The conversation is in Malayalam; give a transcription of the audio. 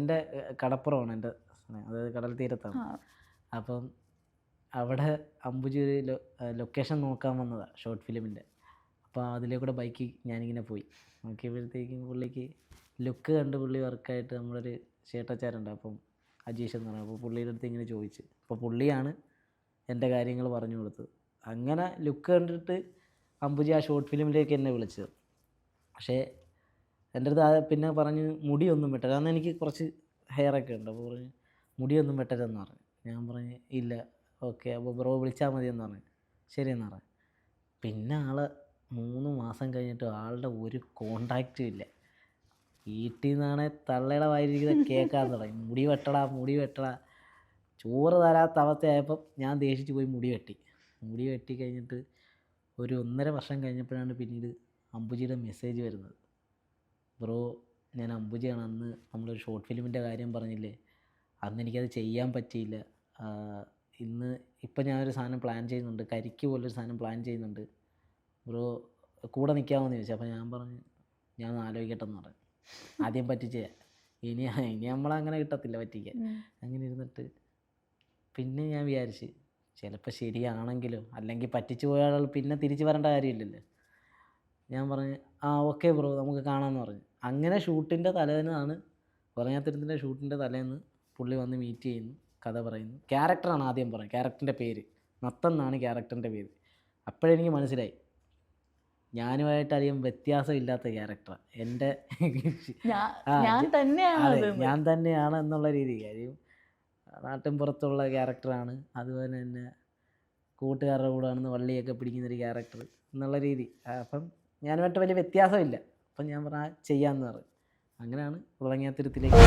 എന്റെ കടപ്പുറമാണ് എന്റെ അതായത് കടൽ തീരത്താണ്. അപ്പം അവിടെ ഏഹ്, ലൊക്കേഷൻ നോക്കാൻ വന്നതാണ് ഷോർട്ട് ഫിലിമിന്റെ അപ്പോൾ അതിലേ കൂടെ ബൈക്കിൽ ഞാനിങ്ങനെ പോയി. നോക്കിയപ്പോഴത്തേക്കും പുള്ളിക്ക് ലുക്ക് കണ്ട് പുള്ളി വർക്കായിട്ട് നമ്മളൊരു ചേട്ടച്ചാരുണ്ട്. അപ്പം അജീഷ് എന്ന് പറയുന്നത് അപ്പോൾ പുള്ളിയുടെ അടുത്ത് ഇങ്ങനെ ചോദിച്ച്. അപ്പോൾ പുള്ളിയാണ് എന്റെ കാര്യങ്ങൾ പറഞ്ഞു കൊടുത്തത്. അങ്ങനെ ലുക്ക് കണ്ടിട്ട് അമ്പുജി ആ ഷോർട്ട് ഫിലിമിലേക്ക് എന്നെ വിളിച്ചത്. പക്ഷേ എന്റെ അടുത്ത് പിന്നെ പറഞ്ഞ് മുടിയൊന്നും വെട്ടരുത്. അന്ന് എനിക്ക് കുറച്ച് ഹെയറൊക്കെ ഉണ്ട്. അപ്പോൾ പറഞ്ഞ് മുടിയൊന്നും വെട്ടരുതെന്ന് പറഞ്ഞു. ഞാൻ പറഞ്ഞു ഇല്ല ഓക്കെ അപ്പോൾ ബ്രോ വിളിച്ചാൽ മതി എന്ന് പറഞ്ഞു. ശരി എന്ന് പറഞ്ഞു. പിന്നെ ആൾ മൂന്ന് മാസം കഴിഞ്ഞിട്ട് ആളുടെ ഒരു കോണ്ടാക്റ്റും ഇല്ല. വീട്ടിൽ നിന്നാണ് തള്ളയുടെ വായിരിക്കുന്നത് കേൾക്കാൻ തുടങ്ങി മുടി വെട്ടടാ മുടി വെട്ടടാ. ചോറ് തരാത്ത അവസ്ഥയായപ്പം ഞാൻ ദേഷിച്ച് പോയി മുടി വെട്ടി. മുടി വെട്ടി കഴിഞ്ഞിട്ട് ഒരു ഒന്നര വർഷം കഴിഞ്ഞപ്പോഴാണ് പിന്നീട് അമ്പുജിയുടെ മെസ്സേജ് വരുന്നത്. ബ്രോ ഞാൻ അമ്പുജയാണ് അന്ന് നമ്മളൊരു ഷോർട്ട് ഫിലിമിന്റെ കാര്യം പറഞ്ഞില്ലേ? അന്ന് എനിക്കത് ചെയ്യാൻ പറ്റിയില്ല. ഇന്ന് ഇപ്പം ഞാനൊരു സാധനം പ്ലാൻ ചെയ്യുന്നുണ്ട്. കരിക്ക് പോലൊരു സാധനം പ്ലാൻ ചെയ്യുന്നുണ്ട്. ബ്രോ കൂടെ നിൽക്കാമെന്ന് ചോദിച്ചു. അപ്പോൾ ഞാൻ പറഞ്ഞു ഞാൻ ആലോചിക്കട്ടെ എന്ന് പറഞ്ഞു. ആദ്യം പറ്റിച്ചേ. ഇനി ഇനി നമ്മളങ്ങനെ കിട്ടത്തില്ല പറ്റിക്കാൻ. അങ്ങനെ ഇരുന്നിട്ട് പിന്നെ ഞാൻ വിചാരിച്ച് ചിലപ്പോൾ ശരിയാണെങ്കിലും അല്ലെങ്കിൽ പറ്റിച്ചു പോയ ആൾ പിന്നെ തിരിച്ചു വരേണ്ട കാര്യമില്ലല്ലോ. ഞാൻ പറഞ്ഞു ആ ഓക്കെ ബ്രോ നമുക്ക് കാണാമെന്ന് പറഞ്ഞു. അങ്ങനെ ഷൂട്ടിന്റെ തലേന്നാണ് പറഞ്ഞാത്തിരത്തിന്റെ ഷൂട്ടിന്റെ തലേന്ന് പുള്ളി വന്ന് മീറ്റ് ചെയ്യുന്നു കഥ പറയുന്നു. ക്യാരക്ടറാണ് ആദ്യം പറയുന്നത് ക്യാരക്ടറിന്റെ പേര്. നത്തെന്നാണ് ക്യാരക്ടറിന്റെ പേര്. അപ്പോഴെനിക്ക് മനസ്സിലായി ഞാനുമായിട്ട് അധികം വ്യത്യാസമില്ലാത്ത ക്യാരക്ടറാണ് എന്റെ ഞാ- ഞാൻ തന്നെയാണ് ഞാൻ തന്നെയാണ് എന്നുള്ള രീതി കാര്യം നാട്ടിൻ പുറത്തുള്ള ക്യാരക്ടറാണ് അതുപോലെ തന്നെ കൂട്ടുകാരുടെ കൂടെ ആണെന്ന് വള്ളിയൊക്കെ പിടിക്കുന്നൊരു ക്യാരക്ടർ എന്നുള്ള രീതി. അപ്പം ഞാനുമായിട്ട് വലിയ വ്യത്യാസമില്ല. അപ്പം ഞാൻ പറഞ്ഞാൽ ചെയ്യാമെന്ന് പറഞ്ഞു അങ്ങനെയാണ് ഉളങ്ങിയാത്തിരത്തിലേക്ക്